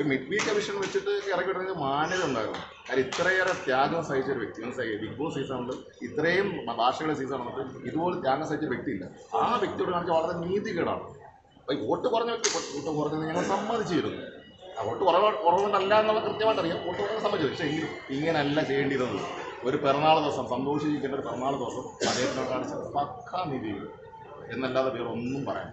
ഒരു mid week emission വെച്ചിട്ട് ഇറക്കി വിടുന്നത് മാന്യത ഉണ്ടാകും കാര്യം ഇത്രയേറെ ത്യാഗം സഹിച്ച ഒരു വ്യക്തി മനസ്സിലായി ബിഗ് ബോസ് സീസണിൽ ഇത്രയും ഭാഷകളുടെ സീസൺ വന്നിട്ട് ഇതുപോലെ ത്യാഗം സഹിച്ച വ്യക്തി വ്യക്തിയില്ല. ആ വ്യക്തിയോട് കാണിച്ച വളരെ നീതികേടാണ്. അപ്പോൾ വോട്ട് കുറഞ്ഞ വ്യക്തി വോട്ട് കുറഞ്ഞത് ഞങ്ങൾ സമ്മതിച്ചിരുന്നു. വോട്ട് കുറവ് കുറവുകൊണ്ടല്ല എന്നുള്ള കൃത്യമായിട്ട് അറിയാം. വോട്ട് കുറഞ്ഞ സമ്മതിച്ചു പക്ഷേ എങ്കിലും ഇങ്ങനെയല്ല ചെയ്യേണ്ടിയിരുന്നത്. ഒരു പിറന്നാൾ ദിവസം സന്തോഷിക്കേണ്ട ഒരു പിറന്നാൾ ദിവസം അദ്ദേഹത്തിനോട് കാണിച്ച പക്കാ നീതികൾ എന്നല്ലാതെ വേറെ ഒന്നും പറയാൻ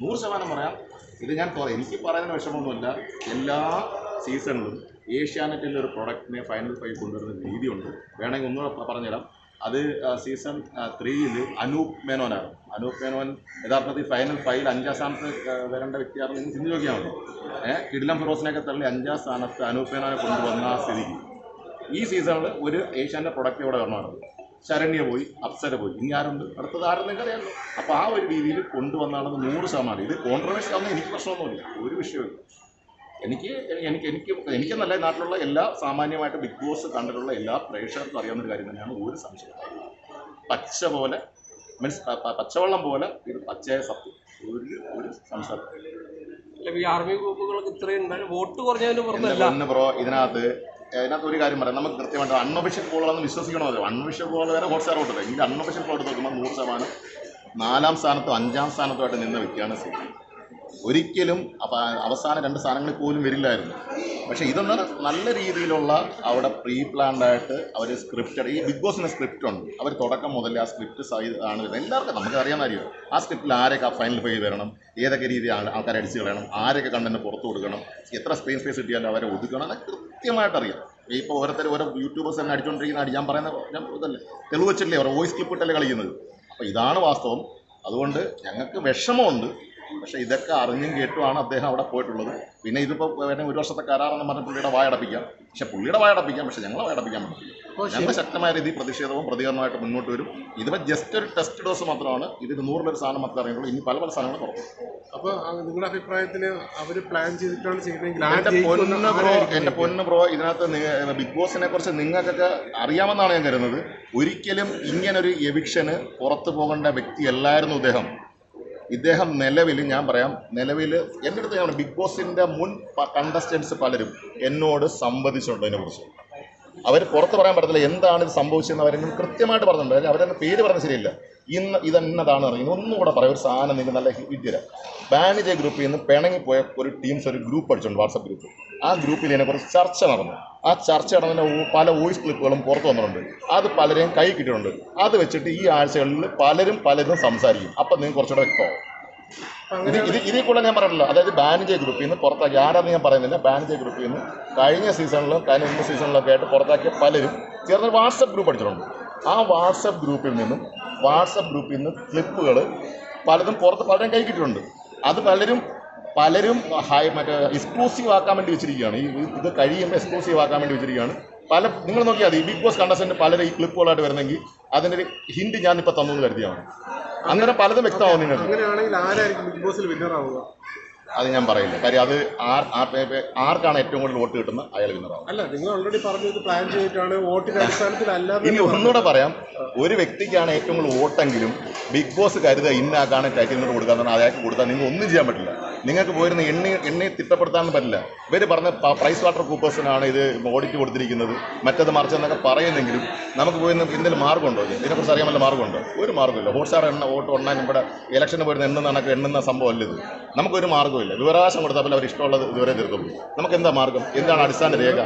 നൂറ് ശതമാനം പറയാം. ഇത് ഞാൻ എനിക്ക് പറയുന്ന വിഷമമൊന്നുമില്ല. എല്ലാ സീസണിലും ഏഷ്യാനെറ്റിന്റെ ഒരു പ്രൊഡക്റ്റിനെ ഫൈനൽ ഫൈവ് കൊണ്ടുവരുന്ന രീതിയുണ്ട്. വേണമെങ്കിൽ ഒന്നുകൂടെ പ- പറഞ്ഞുതരാം. അത് സീസൺ ത്രീയിൽ അനൂപ് മേനോനാണ്. അനൂപ് മേനോൻ യഥാർത്ഥത്തിൽ ഫൈനൽ ഫൈവിൽ അഞ്ചാം സ്ഥാനത്ത് വരേണ്ട വ്യക്തിയാണെന്ന് നിങ്ങൾ ചിന്തിച്ച് നോക്കിയാൽ ഏഹ് കിടിലം ഫിറോസിനെയൊക്കെ തള്ളി അഞ്ചാം സ്ഥാനത്ത് അനൂപ് മേനോനെ കൊണ്ടുവന്ന സ്ഥിതിക്ക്. ഈ സീസണിൽ ഒരു ഏഷ്യാന്റെ പ്രൊഡക്റ്റ് ഇവിടെ വരണമാണ് ശരണ്യ പോയി അപ്സര പോയി. ഇനി ആരുണ്ട്? അടുത്തത് ആരും നിങ്ങൾക്ക് അറിയാമല്ലോ അപ്പോൾ ആ ഒരു രീതിയിൽ കൊണ്ടുവന്നാണെന്ന് നൂറ് ശതമാനം. ഇത് കോൺട്രവേഴ്സി ആവുന്ന എനിക്ക് പ്രശ്നമൊന്നുമില്ല. ഒരു വിഷയമില്ല എനിക്ക് എനിക്ക് എനിക്ക് എനിക്കെന്നല്ല നല്ല നാട്ടിലുള്ള എല്ലാ സാമാന്യമായിട്ട് ബിഗ് ബോസ് കണ്ടിട്ടുള്ള എല്ലാ പ്രേക്ഷകർക്കും അറിയാവുന്ന ഒരു കാര്യം തന്നെയാണ് ഒരു സംശയം പച്ച പോലെ മീൻസ് പച്ചവെള്ളം പോലെ ഇത് പച്ചയായ സത്യം. ഒരു ഒരു സംശയം ആർമി ഗ്രൂപ്പുകൾക്ക് ഇത്രയും വോട്ട് കുറഞ്ഞതിന് പുറത്തല്ല. ബ്രോ? ഇതിനകത്ത് ഇതിനകത്ത് ഒരു കാര്യം പറയാം. നമുക്ക് കൃത്യമായിട്ട് അൺഒഫീഷ്യൽ കോളാണെന്ന് വിശ്വസിക്കണമല്ലോ അൺഒഫീഷ്യൽ കോൾ വരെ ഹോട്ട്സ്റ്റാർ കൊടുത്തത് എങ്കിൽ അൺഒഫീഷ്യൽ കോൾ എടുത്ത് നോക്കുമ്പോൾ നൂറ് ശതമാനം നാലാം സ്ഥാനത്തും അഞ്ചാം സ്ഥാനത്തുമായിട്ട് നിന്ന വ്യക്തിയാണ് സി. ഒരിക്കലും അവസാന രണ്ട് സ്ഥാനങ്ങളിൽ പോലും വരില്ലായിരുന്നു. പക്ഷേ ഇതൊന്ന് നല്ല രീതിയിലുള്ള അവിടെ പ്രീ പ്ലാൻഡായിട്ട് അവർ സ്ക്രിപ്റ്റഡ് ഈ ബിഗ് ബോസിന്റെ സ്ക്രിപ്റ്റ് ഉണ്ട്. അവർ തുടക്കം മുതൽ ആ സ്ക്രിപ്റ്റ് സൈ ആണ് വരുന്നത്. എല്ലാവർക്കും നമുക്ക് അറിയാവുന്ന കാര്യം ആ സ്ക്രിപ്റ്റിൽ ആരൊക്കെ ഫൈനൽ ഫൈവ് വരണം ഏതൊക്കെ രീതിയിൽ ആൾക്കാരെ അടിച്ച് കളയണം ആരൊക്കെ കണ്ടന്റ് പുറത്ത് കൊടുക്കണം എത്ര സ്ക്രീൻ സ്പേസ് കിട്ടിയാലും അവരെ ഒതുക്കണം അതൊക്കെ കൃത്യമായിട്ട് അറിയാം ഇപ്പോൾ ഓരോരുത്തർ ഓരോ യൂട്യൂബേഴ്സ് തന്നെ അടിച്ചുകൊണ്ടിരിക്കുന്ന അടി ഞാൻ പറയുന്ന ഇതല്ലേ തെളിവ് വെച്ചിട്ടില്ലേ ഓരോ വോയിസ് ക്ലിപ്പ് കളിക്കുന്നത്. അപ്പോൾ ഇതാണ് വാസ്തവം. അതുകൊണ്ട് ഞങ്ങൾക്ക് വിഷമമുണ്ട്. പക്ഷേ ഇതൊക്കെ അറിഞ്ഞും കേട്ടുമാണ് അദ്ദേഹം അവിടെ പോയിട്ടുള്ളത്. പിന്നെ ഇതിപ്പോൾ വേണമെങ്കിൽ ഒരു വർഷത്തെ കരാറെന്ന് പറഞ്ഞ പുള്ളിയുടെ വായടപ്പിക്കാം. പക്ഷേ പുള്ളിയുടെ വായടപ്പിക്കാം പക്ഷേ ഞങ്ങളെ വായടപ്പിക്കാൻ പറ്റില്ല ഞങ്ങൾ ശക്തമായ രീതിയിൽ പ്രതിഷേധവും പ്രതികരണമായിട്ട് മുന്നോട്ട് വരും. ഇതിപ്പോൾ ജസ്റ്റ് ഒരു ടെസ്റ്റ് ഡോസ് മാത്രമാണ്. ഇതിൽ നൂറിലൊരു സാധനം മാത്രമേ അറിയുള്ളൂ ഇനി പല പല സാധനങ്ങൾ തുറക്കും. അപ്പോൾ ആ, നിങ്ങളുടെ അഭിപ്രായത്തിൽ അവർ പ്ലാൻ ചെയ്തിട്ടാണ് ചെയ്യുന്നതെങ്കിൽ എന്റെ പൊന്ന ബ്രോ പൊന്ന് ബ്രോ ഇതിനകത്ത് ബിഗ് ബോസിനെ കുറിച്ച് നിങ്ങൾക്കൊക്കെ അറിയാമെന്നാണ് ഞാൻ കരുതുന്നത്. ഒരിക്കലും ഇങ്ങനൊരു എവിക്ഷന് പുറത്തു പോകേണ്ട വ്യക്തിയല്ലായിരുന്നു ഇദ്ദേഹം. ഇദ്ദേഹം നിലവിൽ ഞാൻ പറയാം നിലവിൽ എന്റെ അടുത്ത് ഞാൻ ബിഗ് ബോസിന്റെ മുൻ കണ്ടസ്റ്റൻസ് പലരും എന്നോട് സംവദിച്ചിട്ടുണ്ട് ഇതിനെക്കുറിച്ച്. അവർ പുറത്ത് പറയാൻ പറ്റത്തില്ല എന്താണ് ഇത് സംഭവിച്ചതെന്ന് അവരെങ്കിലും കൃത്യമായിട്ട് പറഞ്ഞിട്ടുണ്ട്. അവരെ അവരുടെ പേര് പറഞ്ഞ ശരിയല്ല. ഇന്ന് ഇതെന്നതാണ് അറിയുന്നത് ഒന്നും കൂടെ പറയാം. ഒരു സാധനം നിങ്ങൾക്ക് നല്ല വിദ്യര ബാനിജ ഗ്രൂപ്പിൽ നിന്ന് പിണങ്ങിപ്പോയ ഒരു ടീംസ് ഒരു ഗ്രൂപ്പ് അടിച്ചിട്ടുണ്ട് വാട്സപ്പ് ഗ്രൂപ്പ് ആ ഗ്രൂപ്പിൽ ഇതിനെക്കുറിച്ച് ചർച്ച നടന്നു. ആ ചർച്ച നടന്നതിന് പല വോയിസ് ക്ലിപ്പുകളും പുറത്തു വന്നിട്ടുണ്ട്. അത് പലരെയും കൈ കിട്ടിയിട്ടുണ്ട്. അത് വെച്ചിട്ട് ഈ ആഴ്ചകളിൽ പലരും പലരും സംസാരിക്കും. അപ്പം നിങ്ങൾ കുറച്ചുകൂടെ വ്യക്തമാവും. ഇത് ഇത് ഇതിൽ കൂടെ ഞാൻ പറഞ്ഞല്ലോ. അതായത് ബാനിജെ ഗ്രൂപ്പിൽ നിന്ന് പുറത്താക്കി. ആരാന്ന് ഞാൻ പറയുന്നില്ല. ബാനിജെ ഗ്രൂപ്പിൽ നിന്ന് കഴിഞ്ഞ സീസണിലും കഴിഞ്ഞ മുമ്പ് സീസണിലൊക്കെ ആയിട്ട് പുറത്താക്കിയ പലരും ചേർന്ന് വാട്സപ്പ് ഗ്രൂപ്പ് അടിച്ചിട്ടുണ്ട്. ആ വാട്സപ്പ് ഗ്രൂപ്പിൽ നിന്നും വാട്സപ്പ് ഗ്രൂപ്പിൽ നിന്ന് ക്ലിപ്പുകൾ പലതും പുറത്ത് പലരും കൈ അത് പലരും പലരും ഹൈ മറ്റേ എക്സ്ക്ലൂസീവ് ആക്കാൻ വേണ്ടി വെച്ചിരിക്കുകയാണ്. ഈ ഇത് കഴിയുമ്പോൾ എക്സ്ക്ലൂസീവ് ആക്കാൻ വേണ്ടി വെച്ചിരിക്കുകയാണ്. പല നിങ്ങൾ നോക്കിയാൽ മതി. ബിഗ് ബോസ് കണ്ടസ്റ്റന്റ് പലരും ഈ ക്ലിപ്പുകളായിട്ട് വരുന്നെങ്കിൽ അതിന്റെ ഒരു ഹിൻഡ് ഞാൻ ഇപ്പോൾ തന്നു എന്ന് കരുതിയാണ് അന്നേരം പലതും വ്യക്തമാവും നിങ്ങൾക്ക്. അങ്ങനെയാണെങ്കിൽ ആരായിരിക്കും ബിഗ് ബോസിൽ വിന്നർ ആവുക? അത് ഞാൻ പറയില്ല കാര്യം അത് ആർ ആർ ആർക്കാണ് ഏറ്റവും കൂടുതൽ വോട്ട് കിട്ടുന്നത്? അയാൾ വിന്നറാവും അല്ല നിങ്ങൾ ഓൾറെഡി പറഞ്ഞു ഇത് പ്ലാൻ ചെയ്തിട്ടാണ് വോട്ടിന്റെ അടിസ്ഥാനത്തിൽ അല്ലാതെ ഇനി ഒന്നുകൂടെ പറയാം. ഒരു വ്യക്തിക്കാണ് ഏറ്റവും കൂടുതൽ വോട്ടെങ്കിലും ബിഗ് ബോസ് കരുതുക ഇന്നാക്കാണ് ടൈറ്റിൽ കൊടുക്കാൻ അയാൾക്ക് കൊടുത്താൽ നിങ്ങൾ ഒന്നും ചെയ്യാൻ പറ്റില്ല. നിങ്ങൾക്ക് പോയിരുന്ന എണ്ണി എണ്ണി തിട്ടപ്പെടുത്താൻ പറ്റില്ല. ഇവർ പറഞ്ഞ പ്രൈസ് വാട്ടർ കൂപ്പേഴ്സിനാണ് ഇത് ഓഡിറ്റ് കൊടുത്തിരിക്കുന്നത്. മറ്റത് മറിച്ചെന്നൊക്കെ പറയുന്നെങ്കിലും നമുക്ക് പോയിരുന്ന എന്തെങ്കിലും മാർഗമുണ്ടോ ഇത്? ഇതിനെക്കുറിച്ച് അറിയാൻ വല്ല മാർഗമുണ്ടോ? ഒരു മാർഗമില്ല ഹോട്ട്സ്റ്റാർ എണ്ണ വോട്ട് എണ്ണാൻ ഇവിടെ ഇലക്ഷന് പോയിരുന്ന എണ്ണുന്ന കണക്ക് എണ്ണുന്ന സംഭവമല്ല ഇത്. നമുക്കൊരു മാർഗമില്ല വിവരാവകാശം കൊടുത്താൽ അവർ ഇഷ്ടമുള്ളത് ഇതുവരെ തീർക്കും. നമുക്ക് എന്താ മാർഗം എന്താണ് അടിസ്ഥാന രേഖ?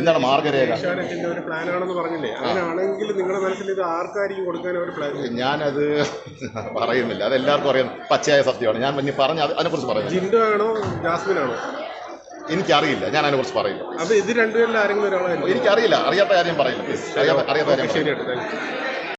എന്താണ് മാർഗരേഖ ഞാനത് പറയുന്നില്ല. അത് എല്ലാവർക്കും അറിയാം. പച്ചയായ സത്യമാണ്. ഞാൻ ഇനി പറഞ്ഞ അത് അതിനെക്കുറിച്ച് പറയുന്നത് ജിൻഡോ ആണോ എനിക്കറിയില്ല. ഞാൻ അതിനെ കുറിച്ച് പറയില്ല അപ്പൊ ഇത് രണ്ടുപേരിൽ ആരെങ്കിലും ഒരാളായിരുന്നു എനിക്കറിയില്ല. അറിയാത്ത കാര്യം പറയില്ല. അറിയാത്ത അറിയാത്ത കാര്യം. ശരിയായിട്ട്